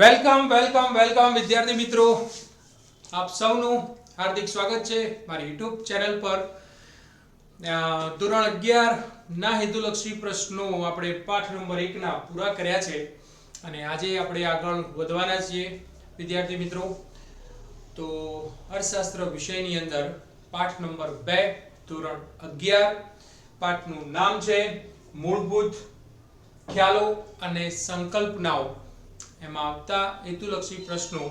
Welcome welcome welcome વિદ્યાર્થી મિત્રો. આપ સૌનું હાર્દિક સ્વાગત છે મારી યુટ્યુબ ચેનલ પર. ધોરણ અગિયાર ના હેતુલક્ષી પ્રશ્નો આપણે પાઠ નંબર એકના પૂરા કર્યા છે અને આજે આપણે આગળ વધવાના છીએ. વિદ્યાર્થી મિત્રો, તો અર્થશાસ્ત્ર વિષયની અંદર પાઠ નંબર બે, ધોરણ અગિયાર પાઠનું નામ છે મૂળભૂત ખ્યાલો અને સંકલ્પનાઓ. એમાં આવતા હેતુલક્ષી પ્રશ્નો,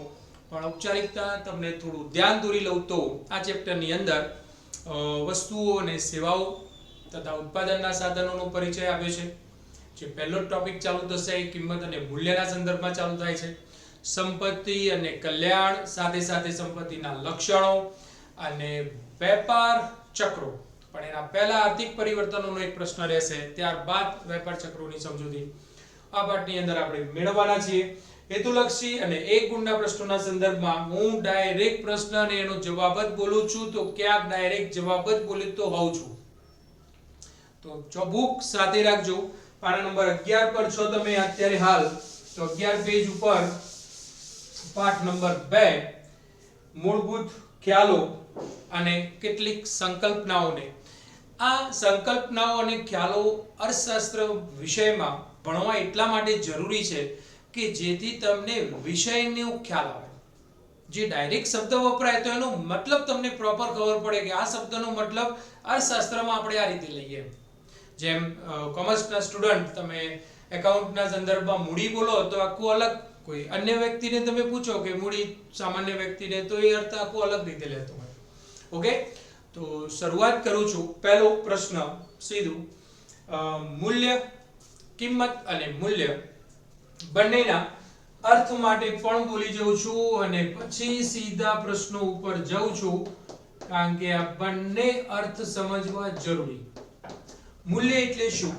પણ ઔપચારિકતા તમને થોડું ધ્યાન દોરી લઉં તો આ ચેપ્ટરની અંદર વસ્તુઓ અને સેવાઓ તથા ઉત્પાદનના સાધનોનો પરિચય આપ્યો છે. જે પહેલો ટોપિક ચાલુ થશે, એ કિંમત અને મૂલ્યના સંદર્ભમાં ચાલુ થાય છે. સંપત્તિ અને કલ્યાણ, સાથે સાથે સંપત્તિના લક્ષણો અને વેપાર ચક્રો. પણ એના પહેલા આર્થિક પરિવર્તનોનો એક પ્રશ્ન રહેશે, ત્યારબાદ વેપાર ચક્રોની સમજૂતી. આ પાઠની અંદર આપણે મેળવવાના છીએ. હેતુલક્ષી અને એક ગુણના પ્રશ્નોના સંદર્ભમાં હું ડાયરેક્ટ પ્રશ્ન અને એનો જવાબ જ બોલું છું. તો ક્યાંક ડાયરેક્ટ જવાબ જ બોલી તો હોઉં છું. તો જો બુક સાથે રાખજો. પાના નંબર 11 પર છો તમે અત્યારે હાલ. તો 11 પેજ ઉપર પાઠ નંબર 2 મૂળભૂત ખ્યાલો અને કેટલીક સંકલ્પનાઓને આ સંકલ્પનાઓ અને ખ્યાલો અર્થશાસ્ત્ર વિષયમાં ભણવા એટલા માટે જરૂરી છે કે જેથી તમને વિષયનો ખ્યાલ આવે. જે ડાયરેક્ટ શબ્દ વપરાય તો એનો મતલબ તમને પ્રોપર ખબર પડે કે આ શબ્દનો મતલબ અર્થશાસ્ત્રમાં આપણે આ રીતે લઈએ. જેમ કોમર્સના સ્ટુડન્ટ તમે એકાઉન્ટના સંદર્ભમાં મૂડી બોલો તો આખું અલગ. કોઈ અન્ય વ્યક્તિને તમે પૂછો કે મૂડી સામાન્ય વ્યક્તિને તો એ અર્થ આખું અલગ રીતે લેતો હોય. ઓકે તો શરૂઆત કરું છું. પહેલો પ્રશ્ન સીધું. મૂલ્ય, કિંમત અને મૂલ્ય બંનેના અર્થ માટે પણ બોલી જઉં છું અને પછી સીધા પ્રશ્નો ઉપર જઉં છું, કારણ કે આ બંને અર્થ સમજવા જરૂરી. મૂલ્ય એટલે શું?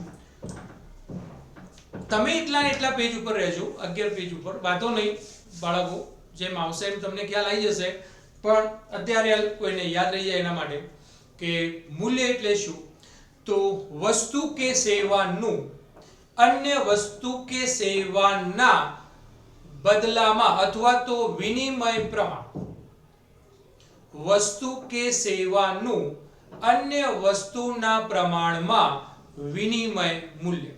તમે એટલા એટલા પેજ ઉપર રહેજો. 11 પેજ ઉપર. વાંધો નહીં, બાળકો. જેમ આવશે એમ તમને ખ્યાલ આવી જશે. પણ અત્યારે કોઈને યાદ રહી જાય એના માટે કે મૂલ્ય એટલે શું? તો વસ્તુ કે સેવાનું, અન્ય વસ્તુ કે સેવાના બદલામાં અથવા તો વિનિમય પ્રમાણ. વસ્તુ કે સેવાનું, અન્ય વસ્તુના પ્રમાણમાં વિનિમય મૂલ્ય.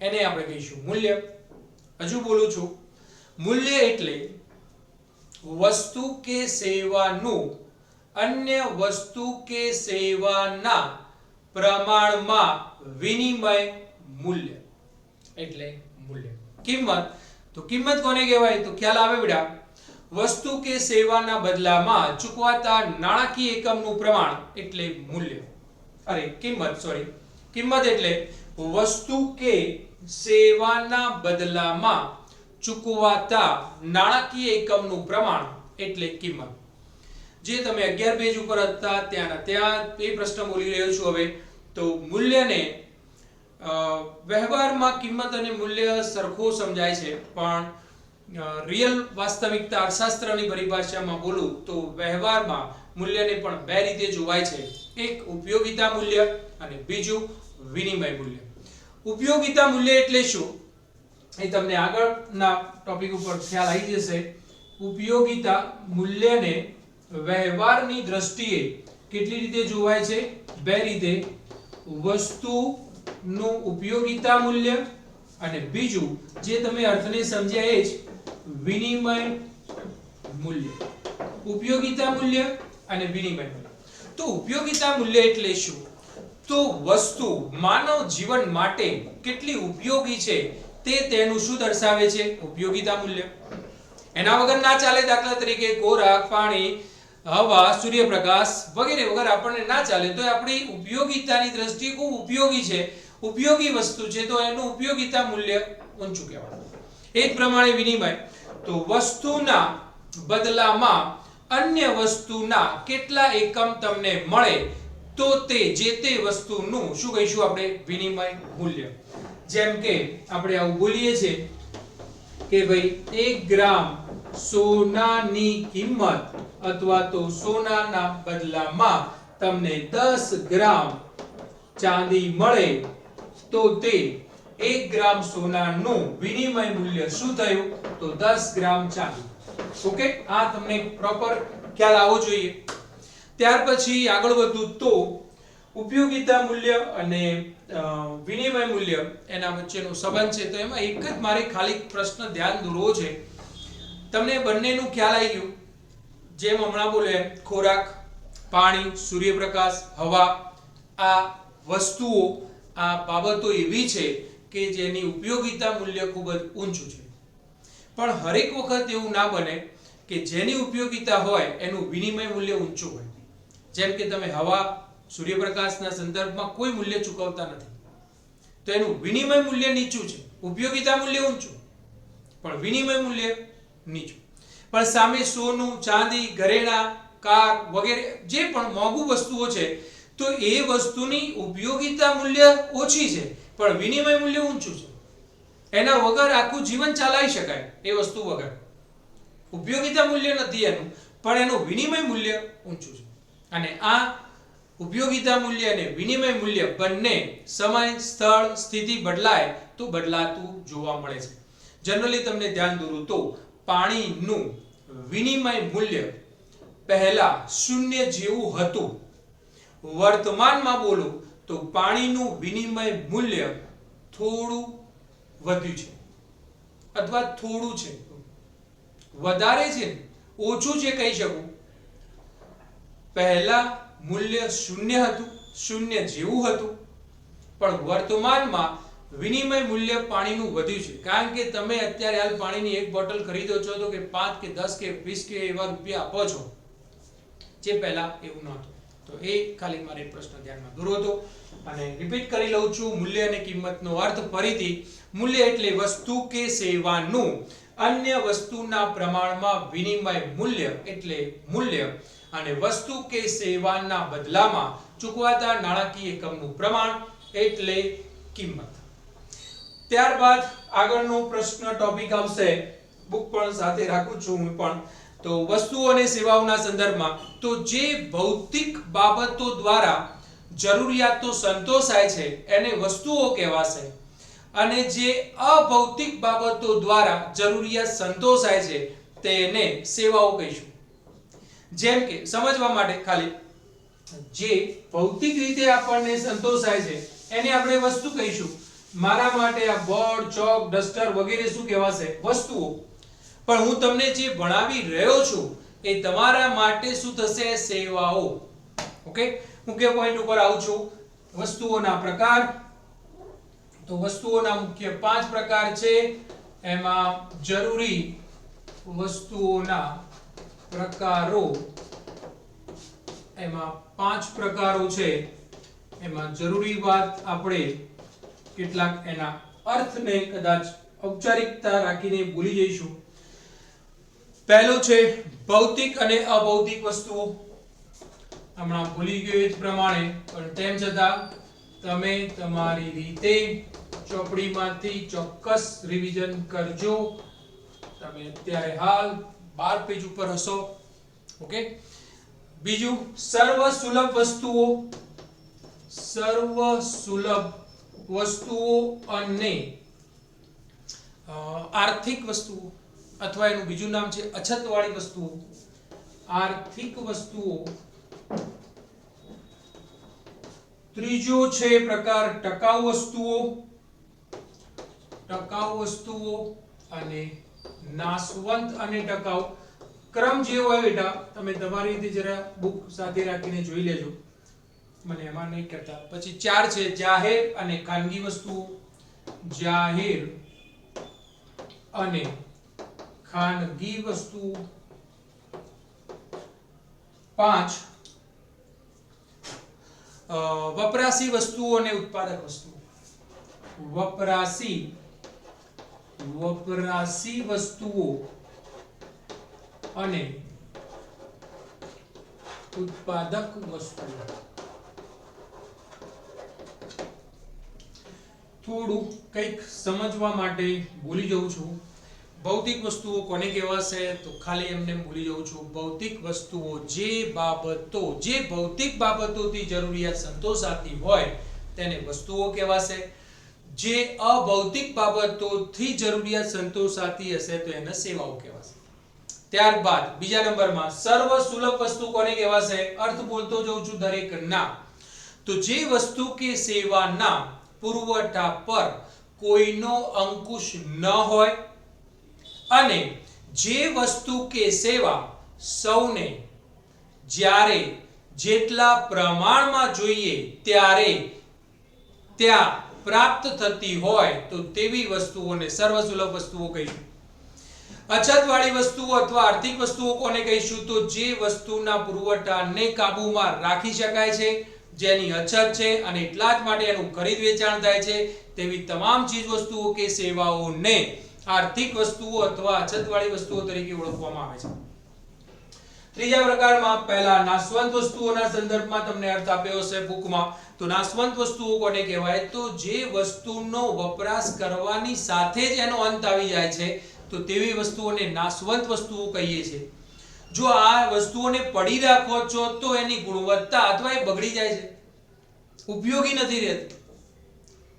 એને આપણે કહીશું મૂલ્ય. હજુ બોલું છું. મૂલ્ય એટલે વસ્તુ કે સેવાનું અન્ય વસ્તુ કે સેવાના પ્રમાણમાં વિનિમય મૂલ્ય. એટલે મૂલ્ય. કિંમત. તો કિંમત કોને કહેવાય? તો ખ્યાલ આવે બેટા? વસ્તુ કે સેવાના બદલામાં ચૂકવાતા નાણાકીય એકમનું પ્રમાણ એટલે મૂલ્ય. અરે કિંમત સોરી કિંમત એટલે વસ્તુ કે સેવાના બદલામાં ચૂકવાતા નાણાકીય એકમનું પ્રમાણ એટલે કિંમત. જે તમે 11 પેજ ઉપર હતા, ત્યાંના ત્યાં એ પ્રશ્ન બોલી રહ્યો છું હવે. તો મૂલ્યને વ્યવહારમાં કિંમત અને મૂલ્ય સરખો સમજાય છે, પણ રિયલ વાસ્તવિકતા અર્થશાસ્ત્રની પરિભાષામાં બોલું તો વ્યવહારમાં મૂલ્યને પણ બે રીતે જોવાય છે. એક ઉપયોગિતા મૂલ્ય અને બીજું વિનિમય મૂલ્ય. ઉપયોગિતા મૂલ્ય એટલે શું? એ તમને આગળના ટોપિક ઉપર ખ્યાલ આવી જશે. ઉપયોગિતા મૂલ્યને વ્યવહારની દ્રષ્ટિએ કેટલી રીતે જોવાય છે? બે રીતે. વસ્તુનું ઉપયોગિતા મૂલ્ય અને બીજું, જે તમે અર્થને સમજ્યા એ જ, વિનિમય મૂલ્ય. ઉપયોગિતા મૂલ્ય અને વિનિમય મૂલ્ય. તો ઉપયોગિતા મૂલ્ય એટલે શું? તો વસ્તુ માનવ જીવન માટે કેટલી ઉપયોગી છે? તે તેનું શું દર્શાવે છે? ઉપયોગિતા મૂલ્ય. એના વગર ના ચાલે દાખલા તરીકે ખોરાક પાણી, હવા, સૂર્યપ્રકાશ વગેરે વગર આપણને ના ચાલે તો આપણી ઉપયોગિતાની દ્રષ્ટિએ ખૂબ ઉપયોગી છે. ઉપયોગી વસ્તુ છે તો એનું ઉપયોગિતા મૂલ્ય ઊંચું કહેવાય એ જ પ્રમાણે વિનિમય. તો વસ્તુના બદલામાં અન્ય વસ્તુના કેટલા એકમ તમને મળે તો તે જે તે વસ્તુનું શું કહીશું આપણે? વિનિમય મૂલ્ય. જેમ કે આપણે આવું બોલીએ છીએ કે ભાઈ એક ગ્રામ સોનાની કિંમત અથવા તો સોનાના બદલામાં તમને દસ ગ્રામ ચાંદી મળે, તો તે એક ગ્રામ સોનાનું વિનિમય મૂલ્ય શું થયું? તો 10 ગ્રામ ચાંદી. ઓકે? આ તમને પ્રોપર ખ્યાલ આવવો જોઈએ. ત્યાર પછી આગળ વધુ તો ઉપયોગિતા મૂલ્ય અને વિનિમય મૂલ્ય એના વચ્ચેનો સંબંધ છે. તો એમાં એક જ મારે ખાલી પ્રશ્ન ધ્યાન દોરવો છે. તમને બંનેનું ખ્યાલ આવી ગયું. જેમ હમણાં બોલે, ખોરાક, પાણી, સૂર્યપ્રકાશ, હવા, આ વસ્તુઓ, આ બાબતો એવી છે કે જેની ઉપયોગિતા મૂલ્ય ખૂબ જ ઊંચું છે. પણ હરેક વખત એવું ના બને કે જેની ઉપયોગિતા હોય એનું વિનિમય મૂલ્ય ઊંચું હોય. જેમ કે તમે હવા સૂર્યપ્રકાશના સંદર્ભમાં કોઈ મૂલ્ય ચૂકવતા નથી. તો એનું વિનિમય મૂલ્ય નીચું છે. ઉપયોગિતા મૂલ્ય ઊંચું. પણ વિનિમય મૂલ્ય નીચું. પણ સામે સોનું, ચાંદી, ઘરેણાં, કાર વગેરે જે પણ મોંઘું વસ્તુઓ છે, તો એ વસ્તુની ઉપયોગિતા મૂલ્ય ઓછી છે, પણ વિનિમય મૂલ્ય ઊંચું છે. એના વગર આખું જીવન ચલાવી શકાય એ વસ્તુ વગર. ઉપયોગિતા મૂલ્ય નથી એનું, પણ એનું વિનિમય મૂલ્ય ઊંચું છે. અને આ ઉપયોગિતા મૂલ્ય અને વિનિમય મૂલ્ય બંને સમય, સ્થળ, સ્થિતિ બદલાય તો બદલાતું જોવા મળે છે. જનરલી તમને ધ્યાન દોરું તો પાણીનું વિનિમય મૂલ્ય પહેલા શૂન્ય જેવું હતું. વર્તમાનમાં બોલું તો પાણીનું વિનિમય મૂલ્ય થોડું વધ્યું છે અથવા થોડું છે. વધારે છે ઓછું છે કહી શકું. પહેલા મૂલ્ય શૂન્ય હતું, શૂન્ય જેવું હતું. પણ વર્તમાનમાં વિનિમય મૂલ્ય પાણીનું વધ્યું છે. કારણ કે તમે અત્યારે હાલ પાણીની એક બોટલ ખરીદો છો તો કે પાંચ કે દસ કે વીસ કે એવા રૂપિયા આપો છો. જે પહેલા એવું નહોતું. તો એ ખાલી મારે પ્રશ્ન ધ્યાનમાં દૂર હતો. અને રિપીટ કરી લઉં છું, મૂલ્ય અને કિંમતનો અર્થ ફરીથી. મૂલ્ય એટલે વસ્તુ કે સેવાનું. અન્ય વસ્તુના પ્રમાણમાં વિનિમય મૂલ્ય એટલે મૂલ્ય. અને વસ્તુ કે સેવાના બદલામાં ચૂકવાતા નાણાકીય એકમનું પ્રમાણ એટલે કિંમત. ત્યારબાદ આગળનો પ્રશ્ન ટોપિક આવશે. બુક પણ સાથે રાખું છું હું પણ. તો વસ્તુઓ અને સેવાઓના સંદર્ભમાં, તો જે ભૌતિક બાબતો દ્વારા જરૂરિયાતો સંતોષાય છે, એને વસ્તુઓ કહેવાશે. અને જે અભૌતિક બાબતો દ્વારા જરૂરિયાત સંતોષાય છે, તેને સેવાઓ કહીશું. જેમ કે સમજવા માટે ખાલી જે ભૌતિક રીતે આપણને સંતોષાય છે, એને આપણે વસ્તુ કહીશું. મારા માટે આ બોર્ડ, ચોક, ડસ્ટર વગેરે શું કહેવાશે? વસ્તુઓ. પણ હું તમને જે ભણાવી રહ્યો છું, એ તમારા માટે શું થશે? સેવાઓ. ઓકે? મુખ્ય પોઈન્ટ ઉપર આવું છું. વસ્તુઓના પ્રકાર. તો વસ્તુઓના મુખ્ય પાંચ પ્રકાર છે. એમાં જરૂરી વસ્તુઓના પ્રકારો એમાં પાંચ પ્રકારો છે. એમાં જરૂરી વાત આપણે કેટલાક એના અર્થને કદાચ ઔપચારિકતા રાખીને ભૂલી જઈશું. પહેલો છે ભૌતિક અને અભૌતિક વસ્તુઓ. હમણાં ભૂલી ગયો એ પ્રમાણે, પણ તેમ છતાં તમે તમારી રીતે ચોપડીમાંથી ચોક્કસ રિવિઝન કરજો. તમે અત્યારે હાલ બાર પેજ ઉપર હશો. ઓકે બીજું, સર્વ સુલભ વસ્તુઓ, સર્વ સુલભ વસ્તુઓ અને આર્થિક વસ્તુઓ, અથવા એનું બીજું નામ છે અછતવાળી વસ્તુઓ. આર્થિક વસ્તુઓ. ત્રીજો છે પ્રકાર ટકાઉ વસ્તુઓ. ટકાઉ વસ્તુઓ અને નાશવંત અને ટકાઉ. ક્રમ જે હોય બેટા. તમે તમારી રીતે જરા બુક સાથે રાખીને જોઈ લેજો. મને એમાં નહીં કરતા પછી ચાર છે, જાહેર અને ખાનગી વસ્તુ જાહેર અને ખાનગી વસ્તુ. પાંચ વપરાશી વસ્તુઓ અને ઉત્પાદક વસ્તુઓ. વપરાશી વપરાશી વસ્તુઓ અને ઉત્પાદક વસ્તુઓ. થોડું કંઈક સમજવા માટે ભૂલી જઉં છું. ભૌતિક વસ્તુઓ કોને કહેવાશે? તો ખાલી એમને ભૂલી જઉં છું. ભૌતિક વસ્તુઓ જે બાબતો, જે ભૌતિક બાબતોથી જરૂરિયાત સંતોષાતી હોય, તેને વસ્તુઓ કહેવાશે. જે અભૌતિક બાબતોથી જરૂરિયાત સંતોષાતી હશે તો એને સેવાઓ કહેવાશે. ત્યારબાદ બીજા નંબરમાં સર્વ સુલભ વસ્તુ કોને કહેવાશે? અર્થ બોલતો જઉં છું દરેક ના. તો જે વસ્તુ કે સેવાના પુરવઠા પર કોઈનો અંકુશ ન હોય અને જે વસ્તુ કે સેવા સૌને જ્યારે જેટલા પ્રમાણમાં જોઈએ ત્યારે ત્યાં પ્રાપ્ત થતી હોય તો તેવી વસ્તુઓને સર્વસુલભ વસ્તુઓ કહીશું. અછતવાળી વસ્તુઓ અથવા આર્થિક વસ્તુઓ કોને કહીશું? તો જે વસ્તુના પુરવઠાને કાબૂમાં રાખી શકાય છે, જેની અછત છે અને એટલા જ માટે એનું ખરીદ વેચાણ થાય છે, તેવી તમામ ચીજ વસ્તુઓ કે સેવાઓને આર્થિક વસ્તુઓ અથવા અછતવાળી વસ્તુઓ તરીકે ઓળખવામાં આવે છે. ત્રીજા પ્રકારમાં પહેલા નાશવંત વસ્તુઓના સંદર્ભમાં તમને અર્થ આપ્યો છે બુકમાં. તો નાશવંત વસ્તુઓ કોને કહેવાય? તો જે વસ્તુનો વપરાશ કરવાની સાથે જ એનો અંત આવી જાય છે. તો તેવી વસ્તુઓને નાશવંત વસ્તુઓ કહીએ છીએ જો આ વસ્તુઓને પડી રાખો છો, તો એની ગુણવત્તા અથવા એ બગડી જાય છે. ઉપયોગી નથી રહેતી.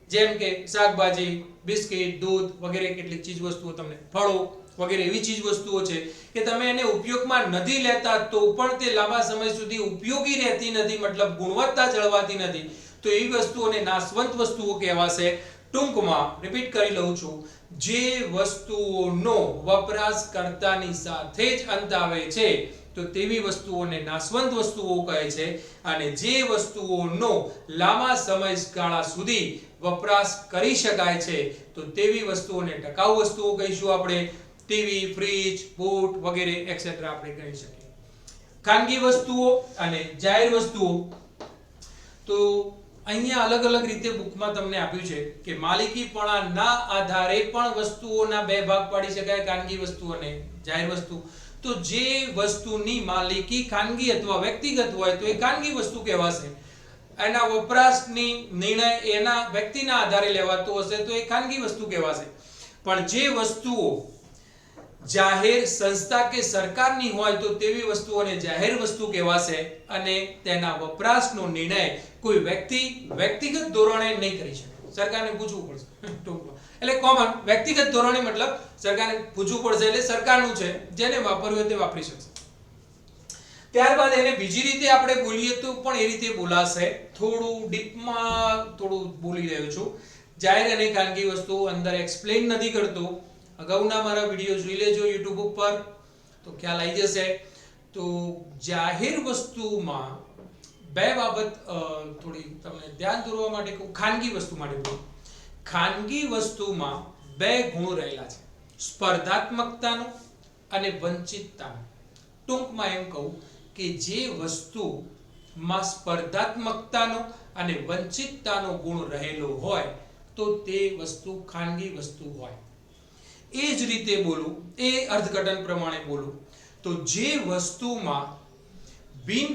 જેમ કે શાકભાજી, બિસ્કિટ, દૂધ વગેરે કેટલીક ચીજ વસ્તુઓ તમને ફળો વગેરે એવી ચીજ વસ્તુઓ છે કે તમે એને ઉપયોગમાં નથી લેતા તો પણ તે લાંબા સમય સુધી ઉપયોગી રહેતી નથી, મતલબ ગુણવત્તા જળવાતી નથી. તો એવી વસ્તુઓને નાશવંત વસ્તુઓ કહેવાશે. ટૂંકમાં રિપીટ કરી લઉં છું. જે વસ્તુઓનો વપરાશ કરતાની સાથે જ અંત આવે છે, તો તેવી વસ્તુઓને નાશવંત વસ્તુઓ કહે છે. અને જે વસ્તુઓનો લાંબા સમયગાળા સુધી વપરાશ કરી શકાય છે, તો તેવી વસ્તુઓને ટકાઉ વસ્તુઓ કહીશું આપણે. ટીવી ફ્રીજ બૂટ વગેરે એક્સેટ્રા આપણે કહી શકીએ. ખાનગી વસ્તુઓ અને જાહેર વસ્તુઓ, તો અહીંયા અલગ અલગ રીતે બુકમાં તમને આપ્યું છે કે માલિકીપણાના આધારે પણ વસ્તુઓના બે ભાગ પાડી શકાય, ખાનગી વસ્તુ અને જાહેર વસ્તુ. તો જે વસ્તુની માલિકી ખાનગી અથવા વ્યક્તિગત હોય તો એ ખાનગી વસ્તુ કહેવાશે. એના વપરાશની નિર્ણય એના વ્યક્તિના આધારે લેવાતો હશે તો એ ખાનગી વસ્તુ કહેવાશે. પણ જે વસ્તુઓ જાહેર સંસ્થા કે સરકારની હોય તો તેવી વસ્તુઓને જાહેર વસ્તુ કહેવાશે અને તેના વપરાશનો નિર્ણય કોઈ વ્યક્તિ વ્યક્તિગત ધોરણે નહીં કરી શકે. સરકારને પૂછવું પડશે. એટલે કોમન વ્યક્તિગત ધોરણે મતલબ સરકારને પૂછવું પડશે એટલે સરકારનું છે, જેને વાપરવું હોય તે વાપરી શકશે. ત્યારબાદ એને બીજી રીતે આપણે બોલીએ તો પણ એ રીતે બોલાશે. થોડું ડીપમાં થોડું બોલી રહ્યો છું. જાહેર અને ખાનગી વસ્તુ અંદર એક્સપ્લેન નથી કરતો. અગાઉના મારા વીડિયો જોઈ લેજો યુટ્યુબ ઉપર. તો ખ્યાલ આવી જશે. તો જાહેર વસ્તુમાં બે બાબત થોડી તમને ધ્યાન દોરવા માટે કહું. ખાનગી વસ્તુ માટે કહું ખાનગી વસ્તુમાં બે ગુણ રહેલા છે. સ્પર્ધાત્મકતાનો અને વંચિતતાનો. ટૂંકમાં એમ કહું કે જે વસ્તુમાં સ્પર્ધાત્મકતાનો અને વંચિતતાનો ગુણ રહેલો હોય, તો તે વસ્તુ ખાનગી વસ્તુ હોય. એ જ રીતે બોલું, એ અર્થઘટન પ્રમાણે બોલું, તો જે વસ્તુમાં બિન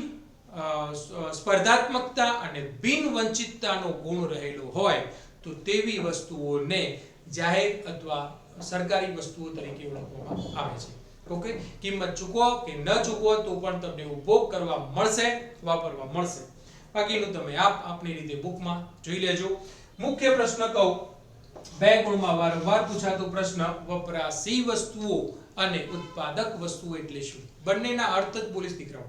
સ્પર્ધાત્મકતા અને બિન વંચિતતાનો ગુણ રહેલો હોય, તો તેવી વસ્તુઓને જાહેર અથવા સરકારી વસ્તુઓ તરીકે ઓળખવામાં આવે છે. ઓકે? કિંમત ચૂકવો કે ન ચૂકવો તો પણ તમને ઉપભોગ કરવા મળશે, વાપરવા મળશે. બાકીનું તમે આપ આપની રીતે બુકમાં જોઈ લેજો. મુખ્ય પ્રશ્ન કહું બે ગુણમાં વારંવાર પૂછાતો પ્રશ્ન, વપરાશી વસ્તુઓ અને ઉત્પાદક વસ્તુઓ એટલે શું? બંનેના અર્થ જ બોલીશ દીકરાઓ.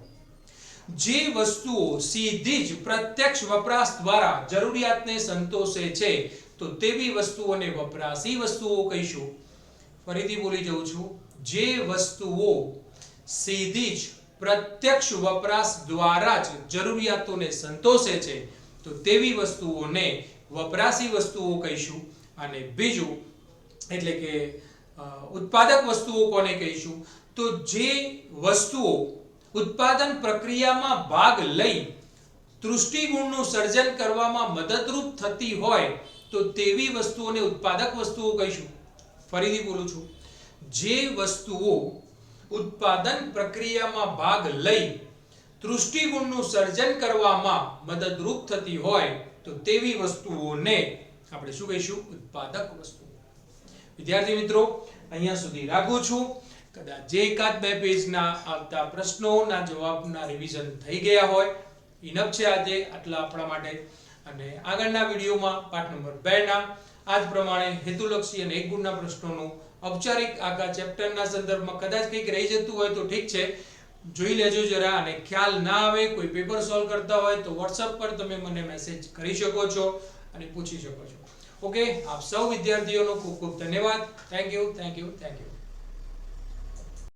જે વસ્તુઓ સીધી જ પ્રત્યક્ષ વપરાશ દ્વારા જરૂરિયાતને સંતોષે છે, તો તેવી વસ્તુઓને વપરાશી વસ્તુઓ કહીશું. ફરીથી બોલી જઉં છું, જે વસ્તુઓ સીધી જ પ્રત્યક્ષ વપરાશ દ્વારા જ જરૂરિયાતોને સંતોષે છે, તો તેવી વસ્તુઓને વપરાશી વસ્તુઓ કહીશું. અને બીજું, એટલે કે ઉત્પાદક વસ્તુઓ કોને કહીશું? તો જે વસ્તુઓ ઉત્પાદન પ્રક્રિયામાં ભાગ લઈ તૃષ્ટિગુણનું સર્જન કરવામાં મદદરૂપ થતી હોય, તો તેવી વસ્તુઓને ઉત્પાદક વસ્તુઓ કહીશું. ફરીથી બોલું છું. જે વસ્તુઓ ઉત્પાદન પ્રક્રિયામાં ભાગ લઈ તૃષ્ટિગુણનું સર્જન કરવામાં મદદરૂપ થતી હોય, તો તેવી વસ્તુઓને આપણે શું કહીશું? ઉત્પાદક વસ્તુ. વિદ્યાર્થી મિત્રો, અહીંયા સુધી રાખું છું. કદાચ જે એકાદ બે પેજના આવતા પ્રશ્નોના જવાબના રિવિઝન થઈ ગયા હોય ઇનફ છે આજે આટલા આપણા માટે. અને આગળના વિડીયોમાં પાઠ નંબર બેના આ જ પ્રમાણે હેતુલક્ષી અને એક ગુણના પ્રશ્નોનું ઔપચારિક આગા ચેપ્ટરના સંદર્ભમાં કદાચ કંઈક રહી જતું હોય તો ઠીક છે. જોઈ લેજો જરા અને ખ્યાલ ના આવે, કોઈ પેપર સોલ્વ કરતા હોય તો વોટ્સઅપ પર તમે મને મેસેજ કરી શકો છો અને પૂછી શકો છો. ઓકે આપ સૌ વિદ્યાર્થીઓનો ખૂબ ખૂબ ધન્યવાદ. Thank you thank you thank you